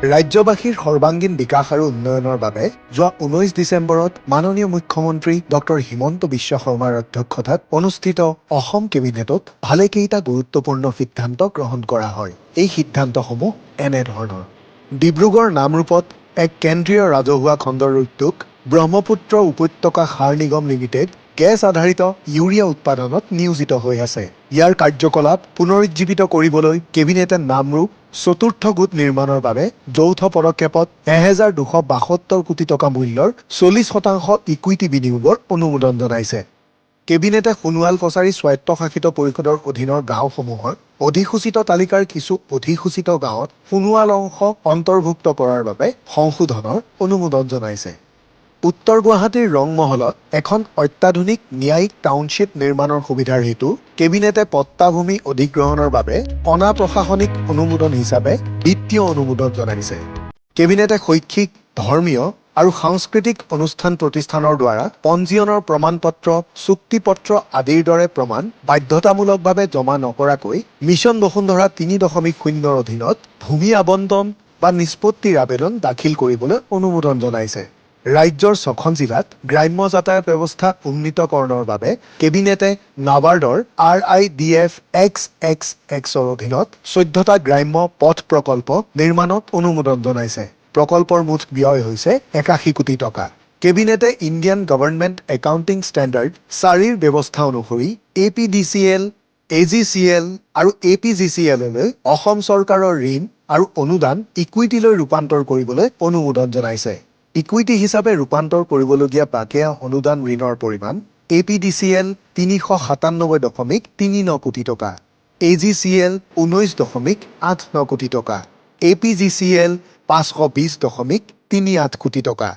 ৰাজ্যবাসীৰ সৰ্বাংগীন বিকাশ আৰু উন্নয়নৰ বাবে যোৱা ঊনৈছ ডিচেম্বৰত মাননীয় মুখ্যমন্ত্ৰী ডক্টৰ হিমন্ত বিশ্ব শৰ্মাৰ অধ্যক্ষতাত অনুষ্ঠিত অসম কেবিনেটত ভালেকেইটা গুৰুত্বপূৰ্ণ সিদ্ধান্ত গ্ৰহণ কৰা হয়। এই সিদ্ধান্তসমূহ এনেধৰণৰ। ডিব্ৰুগড় নামৰূপত এক কেন্দ্ৰীয় ৰাজহুৱা খণ্ডৰ উদ্যোগ ব্ৰহ্মপুত্ৰ উপত্যকা সাৰ নিগম লিমিটেড গেছ আধাৰিত ইউৰিয়া উৎপাদনত নিয়োজিত হৈ আছে। ইয়াৰ কাৰ্যকলাপ পুনৰুজ্জীৱিত কৰিবলৈ কেবিনেটে নামৰূপ চতুৰ্থ গোট নিৰ্মাণৰ বাবে যৌথ পদক্ষেপত এহেজাৰ দুশ বাসত্তৰ কোটি টকা মূল্যৰ চল্লিছ শতাংশ ইকুইটি বিনিয়োগৰ অনুমোদন জনাইছে। কেবিনেটে সোণোৱাল কছাৰী স্বায়ত্তশাসিত পৰিষদৰ অধীনৰ গাঁওসমূহৰ অধিসূচিত তালিকাৰ কিছু অধিসূচিত গাঁৱত সোণোৱাল অংশ অন্তৰ্ভুক্ত কৰাৰ বাবে সংশোধনৰ অনুমোদন জনাইছে। উত্তৰ গুৱাহাটীৰ ৰংমহলত এখন অত্যাধুনিক ন্যায়িক টাউনশ্বিপ নিৰ্মাণৰ সুবিধাৰ হেতু কেবিনেটে পট্টাভূমি অধিগ্ৰহণৰ বাবে অনা প্ৰশাসনিক অনুমোদন হিচাপে বিত্তীয় অনুমোদন জনাইছে। কেবিনেটে শৈক্ষিক, ধৰ্মীয় আৰু সাংস্কৃতিক অনুষ্ঠান প্ৰতিষ্ঠানৰ দ্বাৰা পঞ্জীয়নৰ প্ৰমাণপত্ৰ, চুক্তিপত্ৰ আদিৰ দৰে প্ৰমাণ বাধ্যতামূলকভাৱে জমা নকৰাকৈ মিছন বসুন্ধৰা তিনি দশমিক শূন্যৰ অধীনত ভূমি আবণ্টন বা নিষ্পত্তিৰ আবেদন দাখিল কৰিবলৈ অনুমোদন জনাইছে। ৰাজ্যৰ ছখন জিলাত গ্ৰাম্য যাতায়াত ব্যৱস্থা উন্নীতকৰণৰ বাবে কেবিনেটে নাবাৰ্ডৰ R I D F X X এক্সৰ অধীনত চৈধ্যটা গ্ৰাম্য পথ প্ৰকল্প নিৰ্মাণত অনুমোদন জনাইছে। প্ৰকল্পৰ মুঠ ব্যয় হৈছে একাশী কোটি টকা। কেবিনেটে ইণ্ডিয়ান গভৰ্ণমেণ্ট একাউণ্টিং ষ্টেণ্ডাৰ্ড চাৰিৰ ব্যৱস্থা অনুসৰি এ পি ডি চি এল, এ জি চি এল আৰু এ পি জি চি এললৈ অসম চৰকাৰৰ ঋণ আৰু অনুদান ইকুইটিলৈ ৰূপান্তৰ কৰিবলৈ অনুমোদন জনাইছে। ইকুইটি হিচাপে ৰূপান্তৰ কৰিবলগীয়া বাকীয়া অনুদান ঋণৰ পৰিমাণ এ পি ডি চি এল তিনিশ সাতান্নব্বৈ দশমিক তিনি ন কোটি টকা এ জি চি এল ঊনৈছ দশমিক আঠ ন কোটি টকা এ পি জি চি এল পাঁচশো বিছ দশমিক তিনি আঠ কোটি টকা।